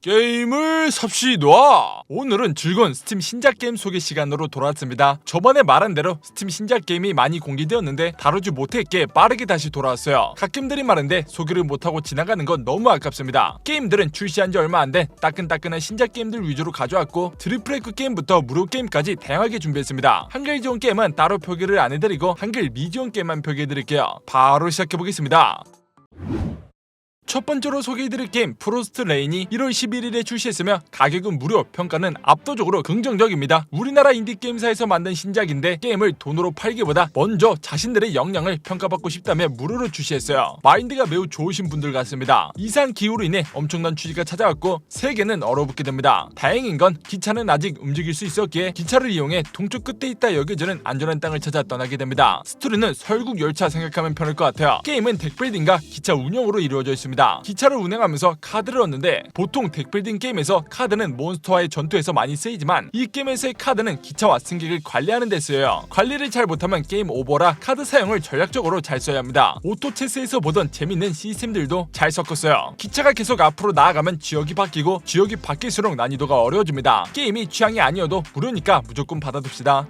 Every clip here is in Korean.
게임을 삽시다. 오늘은 즐거운 스팀 신작 게임 소개 시간으로 돌아왔습니다. 저번에 말한 대로 스팀 신작 게임이 많이 공개되었는데 다루지 못했기에 빠르게 다시 돌아왔어요. 가끔들이 말인데 소개를 못하고 지나가는 건 너무 아깝습니다. 게임들은 출시한 지 얼마 안 된 따끈따끈한 신작 게임들 위주로 가져왔고 드리프레이크 게임부터 무료 게임까지 다양하게 준비했습니다. 한글 지원 게임은 따로 표기를 안 해드리고 한글 미지원 게임만 표기해드릴게요. 바로 시작해보겠습니다. 첫 번째로 소개해드릴 게임 프로스트 레인이 1월 11일에 출시했으며 가격은 무료, 평가는 압도적으로 긍정적입니다. 우리나라 인디게임사에서 만든 신작인데 게임을 돈으로 팔기보다 먼저 자신들의 역량을 평가받고 싶다며 무료로 출시했어요. 마인드가 매우 좋으신 분들 같습니다. 이상 기후로 인해 엄청난 추지가 찾아왔고 세계는 얼어붙게 됩니다. 다행인 건 기차는 아직 움직일 수 있었기에 기차를 이용해 동쪽 끝에 있다 여겨지는 안전한 땅을 찾아 떠나게 됩니다. 스토리는 설국 열차 생각하면 편할 것 같아요. 게임은 덱빌딩과 기차 운영으로 이루어져 있습니다. 기차를 운행하면서 카드를 얻는데 보통 덱빌딩 게임에서 카드는 몬스터와의 전투에서 많이 쓰이지만 이 게임에서의 카드는 기차와 승객을 관리하는 데 쓰여요. 관리를 잘 못하면 게임 오버라 카드 사용을 전략적으로 잘 써야 합니다. 오토 체스에서 보던 재밌는 시스템들도 잘 섞었어요. 기차가 계속 앞으로 나아가면 지역이 바뀌고 지역이 바뀔수록 난이도가 어려워집니다. 게임이 취향이 아니어도 무료니까 무조건 받아둡시다.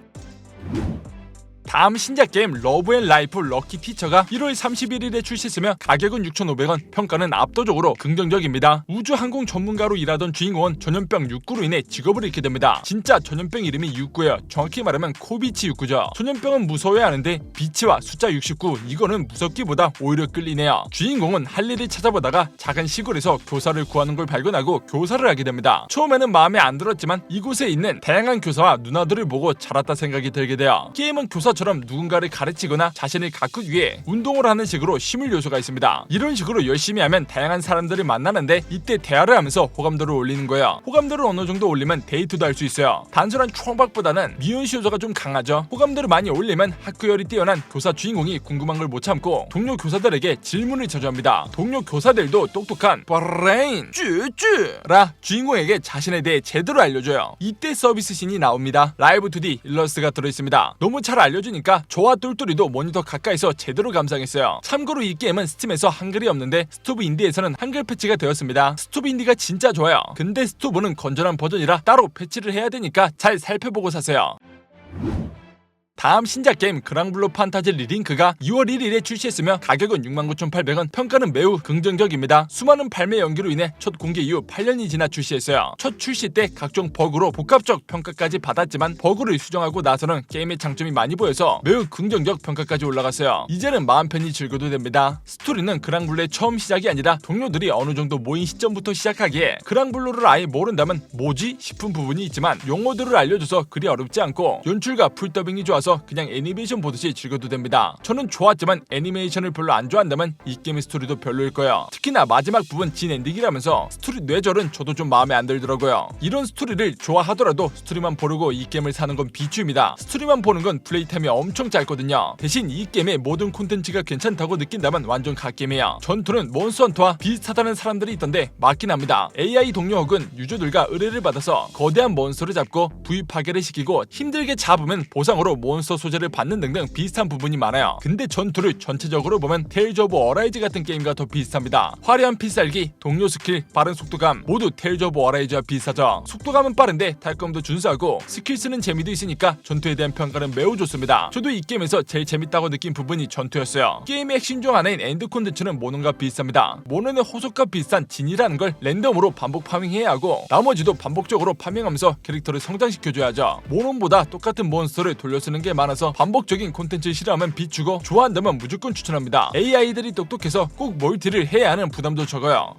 다음 신작 게임 러브 앤 라이프 럭키 티처가 1월 31일에 출시했으며 가격은 6,500원, 평가는 압도적으로 긍정적입니다. 우주 항공 전문가로 일하던 주인공은 전염병 육구로 인해 직업을 잃게 됩니다. 진짜 전염병 이름이 육구예요. 정확히 말하면 코비치 육구죠. 전염병은 무서워야 하는데 비치와 숫자 69 이거는 무섭기보다 오히려 끌리네요. 주인공은 할 일을 찾아보다가 작은 시골에서 교사를 구하는 걸 발견하고 교사를 하게 됩니다. 처음에는 마음에 안 들었지만 이곳에 있는 다양한 교사와 누나들을 보고 자랐다 생각이 들게 돼요. 게임은 교사 처럼 누군가를 가르치거나 자신을 가꾸기 위해 운동을 하는 식으로 심을 요소가 있습니다. 이런 식으로 열심히 하면 다양한 사람들을 만나는데 이때 대화를 하면서 호감도를 올리는 거예요. 호감도를 어느 정도 올리면 데이트도 할 수 있어요. 단순한 총박보다는 미연시 요소가 좀 강하죠. 호감도를 많이 올리면 학교열이 뛰어난 교사 주인공이 궁금한 걸 못 참고 동료 교사들에게 질문을 저주합니다. 동료 교사들도 똑똑한 브레인 쭈쭈라 주인공에게 자신에 대해 제대로 알려줘요. 이때 서비스 신이 나옵니다. 라이브 2D 일러스트가 들어있습니다. 너무 잘 알려주 니까 저와 똘똘이도 모니터 가까이서 제대로 감상했어요. 참고로 이 게임은 스팀에서 한글이 없는데 스토브 인디에서는 한글 패치가 되었습니다. 스토브 인디가 진짜 좋아요. 근데 스토브는 건전한 버전이라 따로 패치를 해야 되니까 잘 살펴보고 사세요. 다음 신작 게임 그랑블루 판타지 리링크가 2월 1일에 출시했으며 가격은 69,800원, 평가는 매우 긍정적입니다. 수많은 발매 연기로 인해 첫 공개 이후 8년이 지나 출시했어요. 첫 출시 때 각종 버그로 복합적 평가까지 받았지만 버그를 수정하고 나서는 게임의 장점이 많이 보여서 매우 긍정적 평가까지 올라갔어요. 이제는 마음 편히 즐겨도 됩니다. 스토리는 그랑블루의 처음 시작이 아니라 동료들이 어느 정도 모인 시점부터 시작하기에 그랑블루를 아예 모른다면 뭐지 싶은 부분이 있지만 용어들을 알려줘서 그리 어렵지 않고 연출과 풀더빙이 좋아서 그냥 애니메이션 보듯이 즐겨도 됩니다. 저는 좋았지만 애니메이션을 별로 안 좋아한다면 이 게임의 스토리도 별로일 거예요. 특히나 마지막 부분 진 엔딩이라면서 스토리 뇌절은 저도 좀 마음에 안 들더라고요. 이런 스토리를 좋아하더라도 스토리만 보려고 이 게임을 사는 건 비추입니다. 스토리만 보는 건 플레이 타임이 엄청 짧거든요. 대신 이 게임의 모든 콘텐츠가 괜찮다고 느낀다면 완전 갓게임이에요. 전투는 몬스터 헌터와 비슷하다는 사람들이 있던데 맞긴 합니다. AI 동료 혹은 유저들과 의뢰를 받아서 거대한 몬스터를 잡고 부위 파괴를 시키고 힘들게 잡으면 보상으로 몬 스터 소재를 받는 등등 비슷한 부분이 많아요. 근데 전투를 전체적으로 보면 테일즈 오브 어라이즈 같은 게임과 더 비슷합니다. 화려한 필살기, 동료 스킬, 빠른 속도감 모두 테일즈 오브 어라이즈와 비슷하죠. 속도감은 빠른데 탈감도 준수하고 스킬 쓰는 재미도 있으니까 전투에 대한 평가는 매우 좋습니다. 저도 이 게임에서 제일 재밌다고 느낀 부분이 전투였어요. 게임의 핵심 중 하나인 엔드 콘텐츠는 모논과 비슷합니다. 모논의 호속과 비슷한 진이라는 걸 랜덤으로 반복 파밍해야 하고 나머지도 반복적으로 파밍하면서 캐릭터를 성장시켜줘야죠. 모논보다 똑같은 몬스터를 돌려쓰는 게 많아서 반복적인 콘텐츠를 싫어하면 비추고 좋아한다면 무조건 추천합니다. AI들이 똑똑해서 꼭 멀티를 해야 하는 부담도 적어요.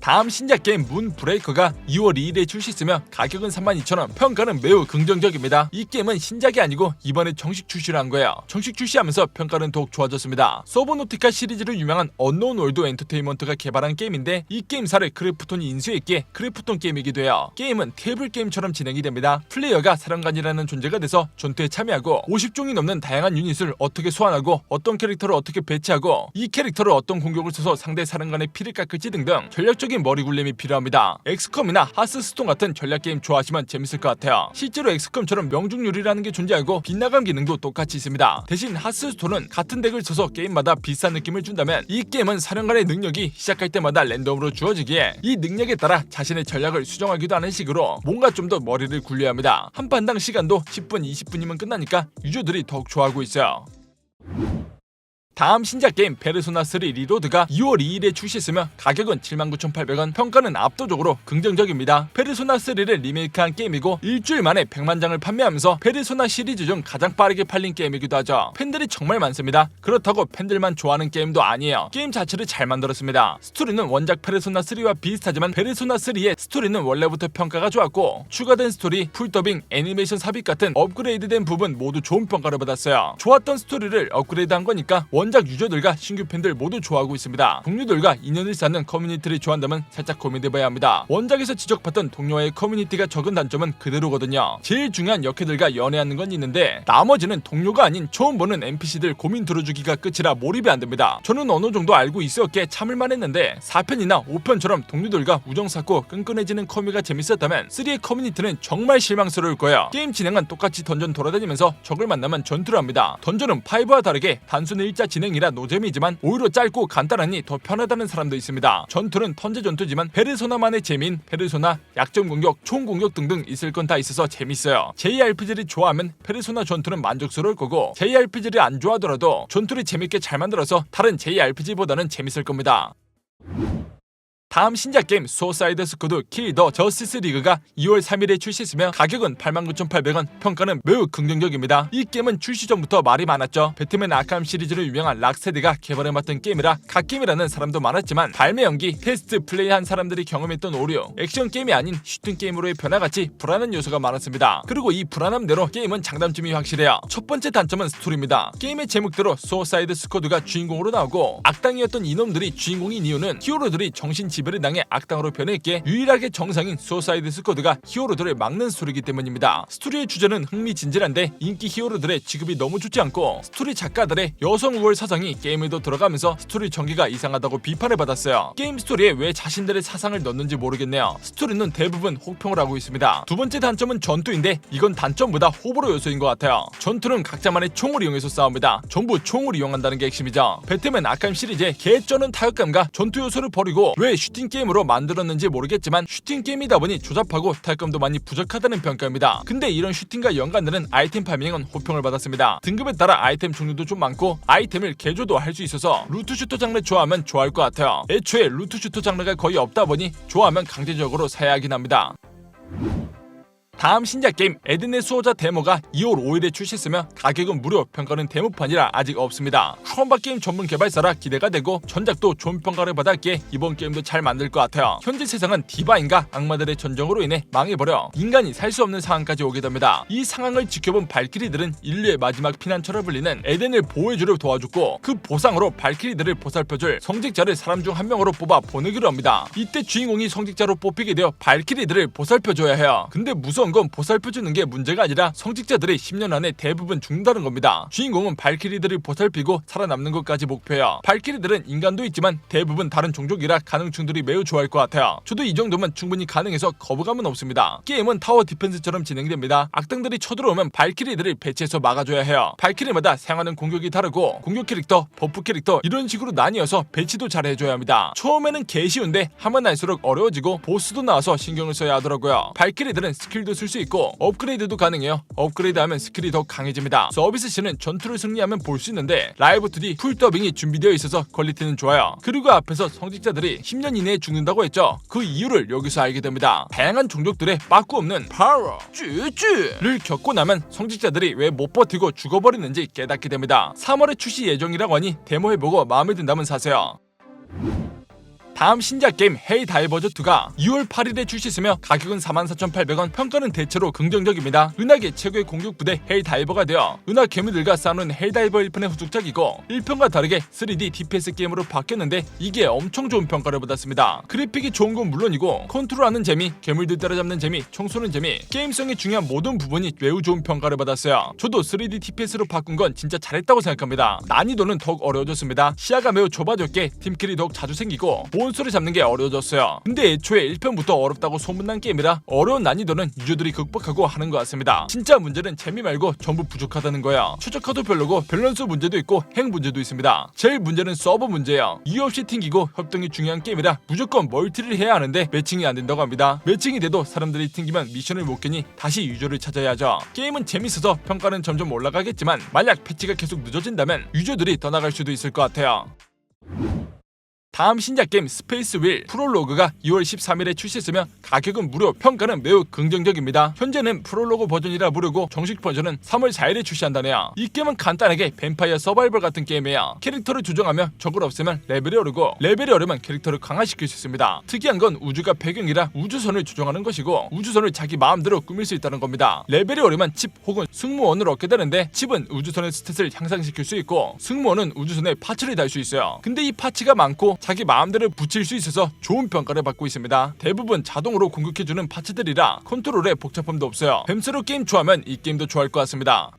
다음 신작 게임 문 브레이커가 2월 2일에 출시했으며 가격은 32,000원, 평가는 매우 긍정적입니다. 이 게임은 신작이 아니고 이번에 정식 출시를 한 거예요. 정식 출시하면서 평가는 더욱 좋아졌습니다. 서브노티카 시리즈로 유명한 언노운 월드 엔터테인먼트가 개발한 게임인데 이 게임사를 크래프톤이 인수했기에 크래프톤 게임이기도 해요. 게임은 테이블 게임처럼 진행이 됩니다. 플레이어가 사령관이라는 존재가 돼서 전투에 참여하고 50종이 넘는 다양한 유닛을 어떻게 소환하고 어떤 캐릭터를 어떻게 배치하고 이 캐릭터를 어떤 공격을 써서 상대 사령관의 피를 깎을지 등등 전략적 인 전적인 머리 굴림이 필요합니다. 엑스컴이나 하스스톤 같은 전략 게임 좋아하시면 재밌을 것 같아요. 실제로 엑스컴처럼 명중률이라는 게 존재하고 빗나감 기능도 똑같이 있습니다. 대신 하스스톤은 같은 덱을 써서 게임마다 비슷한 느낌을 준다면 이 게임은 사령관의 능력이 시작할 때마다 랜덤으로 주어지기에 이 능력에 따라 자신의 전략을 수정하기도 하는 식으로 뭔가 좀 더 머리를 굴려야 합니다. 한 판당 시간도 10분, 20분이면 끝나니까 유저들이 더욱 좋아하고 있어요. 다음 신작 게임 페르소나 3 리로드가 2월 2일에 출시했으며 가격은 79,800원, 평가는 압도적으로 긍정적입니다. 페르소나 3를 리메이크한 게임이고 일주일 만에 100만 장을 판매하면서 페르소나 시리즈 중 가장 빠르게 팔린 게임이기도 하죠. 팬들이 정말 많습니다. 그렇다고 팬들만 좋아하는 게임도 아니에요. 게임 자체를 잘 만들었습니다. 스토리는 원작 페르소나 3와 비슷하지만 페르소나 3의 스토리는 원래부터 평가가 좋았고 추가된 스토리, 풀더빙, 애니메이션 삽입 같은 업그레이드된 부분 모두 좋은 평가를 받았어요. 좋았던 스토리를 업그레이드한 거니까 원작 유저들과 신규 팬들 모두 좋아하고 있습니다. 동료들과 인연을 쌓는 커뮤니티를 좋아한다면 살짝 고민해봐야 합니다. 원작에서 지적받던 동료와의 커뮤니티가 적은 단점은 그대로거든요. 제일 중요한 역해들과 연애하는 건 있는데 나머지는 동료가 아닌 처음 보는 NPC들 고민 들어주기가 끝이라 몰입이 안 됩니다. 저는 어느 정도 알고 있었기에 참을만 했는데 4편이나 5편처럼 동료들과 우정 쌓고 끈끈해지는 커뮤가 재밌었다면 3의 커뮤니티는 정말 실망스러울 거예요. 게임 진행은 똑같이 던전 돌아다니면서 적을 만나면 전투를 합니다. 던전은 5와 다르게 단순 일자 진행이라 노잼이지만 오히려 짧고 간단하니 더 편하다는 사람도 있습니다. 전투는 턴제 전투지만 페르소나만의 재미인 페르소나, 약점 공격, 총 공격 등등 있을 건 다 있어서 재밌어요. JRPG를 좋아하면 페르소나 전투는 만족스러울 거고 JRPG를 안 좋아하더라도 전투를 재밌게 잘 만들어서 다른 JRPG보다는 재밌을 겁니다. 다음 신작 게임 소사이드 스쿼드 킬 더 저스티스 리그가 2월 3일에 출시했으며 가격은 89,800원, 평가는 매우 긍정적입니다. 이 게임은 출시 전부터 말이 많았죠. 배트맨 아캄 시리즈로 유명한 락세드가 개발해 맡은 게임이라 갓게임이라는 사람도 많았지만 발매 연기, 테스트 플레이한 사람들이 경험했던 오류, 액션 게임이 아닌 슈팅 게임으로의 변화같이 불안한 요소가 많았습니다. 그리고 이 불안함대로 게임은 장단점이 확실해요. 첫 번째 단점은 스토리입니다. 게임의 제목대로 소사이드 스쿼드가 주인공으로 나오고 악당이었던 이놈들이 주인공인 이유는 히어로들이 정신 지배를 당해 악당으로 변했기에 유일하게 정상인 소사이드 스쿼드가 히어로들을 막는 스토리이기 때문입니다. 스토리의 주제는 흥미진진한데 인기 히어로들의 지급이 너무 좋지 않고 스토리 작가들의 여성 우월 사상이 게임에도 들어가면서 스토리 전개가 이상하다고 비판을 받았어요. 게임 스토리에 왜 자신들의 사상을 넣는지 모르겠네요. 스토리는 대부분 혹평을 하고 있습니다. 두 번째 단점은 전투인데 이건 단점보다 호불호 요소인 것 같아요. 전투는 각자만의 총을 이용해서 싸웁니다. 전부 총을 이용한다는 게 핵심이죠. 배트맨 아캄 시리즈의 개쩌는 타격감과 전투 요소를 버리고 왜 슈팅 게임으로 만들었는지 모르겠지만 슈팅 게임이다 보니 조잡하고 타격감도 많이 부족하다는 평가입니다. 근데 이런 슈팅과 연관되는 아이템 파밍은 호평을 받았습니다. 등급에 따라 아이템 종류도 좀 많고 아이템을 개조도 할 수 있어서 루트 슈터 장르 좋아하면 좋아할 것 같아요. 애초에 루트 슈터 장르가 거의 없다 보니 좋아하면 강제적으로 사야 하긴 합니다. 다음 신작 게임 에덴의 수호자 데모가 2월 5일에 출시했으며 가격은 무료 평가는 데모판이라 아직 없습니다. 크롬바 게임 전문 개발사라 기대가 되고 전작도 좋은 평가를 받았기에 이번 게임도 잘 만들 것 같아요. 현재 세상은 디바인과 악마들의 전쟁으로 인해 망해버려 인간이 살 수 없는 상황까지 오게 됩니다. 이 상황을 지켜본 발키리들은 인류의 마지막 피난처를 불리는 에덴을 보호해주려 도와줬고 그 보상으로 발키리들을 보살펴줄 성직자를 사람 중 한 명으로 뽑아 보내기로 합니다. 이때 주인공이 성직자로 뽑히게 되어 발키리들을 보살펴줘야 해요. 근데 무서운 건 보살펴주는 게 문제가 아니라 성직자들이 10년 안에 대부분 죽는다는 겁니다. 주인공은 발키리들을 보살피고 살아남는 것까지 목표예요. 발키리들은 인간도 있지만 대부분 다른 종족이라 가능충들이 매우 좋아할 것 같아요. 저도 이 정도면 충분히 가능해서 거부감은 없습니다. 게임은 타워 디펜스처럼 진행됩니다. 악당들이 쳐들어오면 발키리들을 배치해서 막아줘야 해요. 발키리마다 사용하는 공격이 다르고 공격 캐릭터, 버프 캐릭터 이런 식으로 나뉘어서 배치도 잘 해줘야 합니다. 처음에는 개 쉬운데 하면 할수록 어려워지고 보스도 나와서 신경을 써야 하더라고요. 발키리들은 스킬도 쓸 수 있고 업그레이드도 가능해요. 업그레이드하면 스킬이 더 강해집니다. 서비스 C는 전투를 승리하면 볼 수 있는데 라이브 2D 풀 더빙이 준비되어 있어서 퀄리티는 좋아요. 그리고 앞에서 성직자들이 10년 이내에 죽는다고 했죠. 그 이유를 여기서 알게 됩니다. 다양한 종족들의 빠꾸 없는 파워 쭈쭈를 겪고 나면 성직자들이 왜 못 버티고 죽어버리는지 깨닫게 됩니다. 3월에 출시 예정이라고 하니 데모해보고 마음에 든다면 사세요. 다음 신작 게임 헤이 다이버즈 2가 2월 8일에 출시했으며 가격은 44,800원, 평가는 대체로 긍정적입니다. 은하계 최고의 공격 부대 헤이 다이버가 되어 은하 괴물들과 싸우는 헤이 다이버 1편의 후속작이고 1편과 다르게 3D DPS 게임으로 바뀌었는데 이게 엄청 좋은 평가를 받았습니다. 그래픽이 좋은 건 물론이고 컨트롤하는 재미, 괴물들 따라잡는 재미, 총 쏘는 재미, 게임성이 중요한 모든 부분이 매우 좋은 평가를 받았어요. 저도 3D DPS로 바꾼 건 진짜 잘했다고 생각합니다. 난이도는 더욱 어려워졌습니다. 시야가 매우 좁아졌기에 팀킬이 더욱 자주 생기고 몬스터를 잡는 게 어려워졌어요. 근데 애초에 1편부터 어렵다고 소문난 게임이라 어려운 난이도는 유저들이 극복하고 하는 것 같습니다. 진짜 문제는 재미 말고 전부 부족하다는 거야. 최적화도 별로고 밸런스 문제도 있고 핵 문제도 있습니다. 제일 문제는 서버 문제예요. 이유 없이 튕기고 협동이 중요한 게임이라 무조건 멀티를 해야 하는데 매칭이 안 된다고 합니다. 매칭이 돼도 사람들이 튕기면 미션을 못 깨니 다시 유저를 찾아야 하죠. 게임은 재밌어서 평가는 점점 올라가겠지만 만약 패치가 계속 늦어진다면 유저들이 떠나갈 수도 있을 것 같아요. 다음 신작 게임 스페이스 윌 프롤로그가 2월 13일에 출시했으며 가격은 무료, 평가는 매우 긍정적입니다. 현재는 프롤로그 버전이라 무료고 정식 버전은 3월 4일에 출시한다네요. 이 게임은 간단하게 뱀파이어 서바이벌 같은 게임이에요. 캐릭터를 조정하며 적을 없애면 레벨이 오르고 레벨이 오르면 캐릭터를 강화시킬 수 있습니다. 특이한 건 우주가 배경이라 우주선을 조정하는 것이고 우주선을 자기 마음대로 꾸밀 수 있다는 겁니다. 레벨이 오르면 칩 혹은 승무원을 얻게 되는데 칩은 우주선의 스탯을 향상시킬 수 있고 승무원은 우주선에 파츠를 달 수 있어요. 근데 이 파츠가 많고 자기 마음대로 붙일 수 있어서 좋은 평가를 받고 있습니다. 대부분 자동으로 공격해주는 파츠들이라 컨트롤에 복잡함도 없어요. 뱀스로 게임 좋아하면 이 게임도 좋아할 것 같습니다.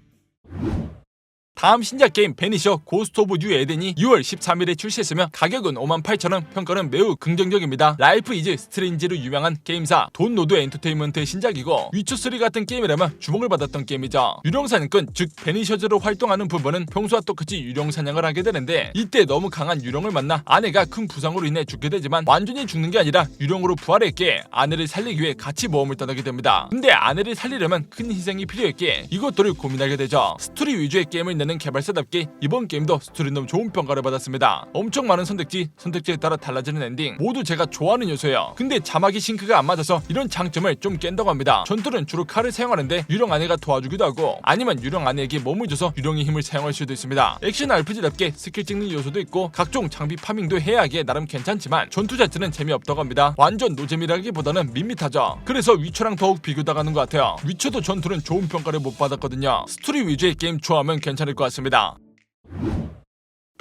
다음 신작 게임 베니셔 고스트 오브 뉴 에덴이 6월 13일에 출시했으며 가격은 58,000원, 평가는 매우 긍정적입니다. 라이프 이즈 스트레인지로 유명한 게임사 돈노드 엔터테인먼트의 신작이고 위쳐3 같은 게임이라면 주목을 받았던 게임이죠. 유령 사냥꾼 즉 베니셔즈로 활동하는 부분은 평소와 똑같이 유령 사냥을 하게 되는데 이때 너무 강한 유령을 만나 아내가 큰 부상으로 인해 죽게 되지만 완전히 죽는 게 아니라 유령으로 부활했기에 아내를 살리기 위해 같이 모험을 떠나게 됩니다. 근데 아내를 살리려면 큰 희생이 필요했기에 이것들을 고민하게 되죠. 스토리 위주의 게임을 내는 개발사답게 이번 게임도 스토리는 좋은 평가를 받았습니다. 엄청 많은 선택지, 선택지에 따라 달라지는 엔딩 모두 제가 좋아하는 요소예요. 근데 자막이 싱크가 안 맞아서 이런 장점을 좀 깬다고 합니다. 전투는 주로 칼을 사용하는데 유령 아내가 도와주기도 하고 아니면 유령 아내에게 몸을 줘서 유령의 힘을 사용할 수도 있습니다. 액션 RPG답게 스킬 찍는 요소도 있고 각종 장비 파밍도 해야 하기에 나름 괜찮지만 전투 자체는 재미없다고 합니다. 완전 노잼이라기보다는 밋밋하죠. 그래서 위쳐랑 더욱 비교당하는 것 같아요. 위쳐도 전투는 좋은 평가를 못 받았거든요. 스토리 위주의 게임 좋아하면 괜찮을 것 같습니다.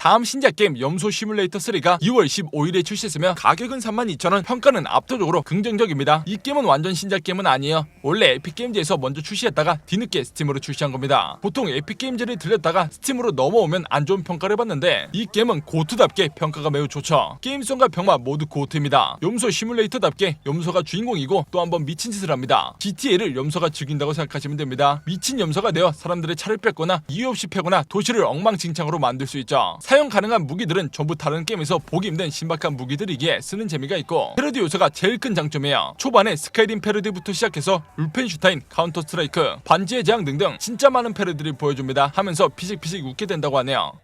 다음 신작 게임 염소 시뮬레이터 3가 2월 15일에 출시했으며 가격은 32,000원, 평가는 압도적으로 긍정적입니다. 이 게임은 완전 신작 게임은 아니에요. 원래 에픽게임즈에서 먼저 출시했다가 뒤늦게 스팀으로 출시한 겁니다. 보통 에픽게임즈를 들렸다가 스팀으로 넘어오면 안 좋은 평가를 받는데 이 게임은 고트답게 평가가 매우 좋죠. 게임성과 병마 모두 고트입니다. 염소 시뮬레이터답게 염소가 주인공이고 또 한번 미친 짓을 합니다. GTA를 염소가 즐긴다고 생각하시면 됩니다. 미친 염소가 되어 사람들의 차를 뺏거나 이유 없이 패거나 도시를 엉망진창으로 만들 수 있죠. 사용 가능한 무기들은 전부 다른 게임에서 보기 힘든 신박한 무기들이기에 쓰는 재미가 있고 패러디 요소가 제일 큰 장점이에요. 초반에 스카이림 패러디부터 시작해서 울펜슈타인, 카운터 스트라이크, 반지의 제왕 등등 진짜 많은 패러디를 보여줍니다. 하면서 피식피식 웃게 된다고 하네요.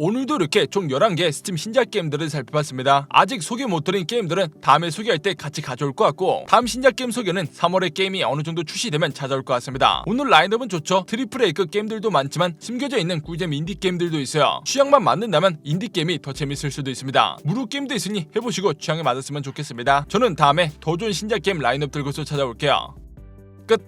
오늘도 이렇게 총 11개 스팀 신작 게임들을 살펴봤습니다. 아직 소개 못드린 게임들은 다음에 소개할 때 같이 가져올 것 같고 다음 신작 게임 소개는 3월에 게임이 어느 정도 출시되면 찾아올 것 같습니다. 오늘 라인업은 좋죠. 트리플 A급 게임들도 많지만 숨겨져 있는 꿀잼 인디 게임들도 있어요. 취향만 맞는다면 인디 게임이 더 재밌을 수도 있습니다. 무료 게임도 있으니 해보시고 취향에 맞았으면 좋겠습니다. 저는 다음에 더 좋은 신작 게임 라인업 들고서 찾아올게요. 끝.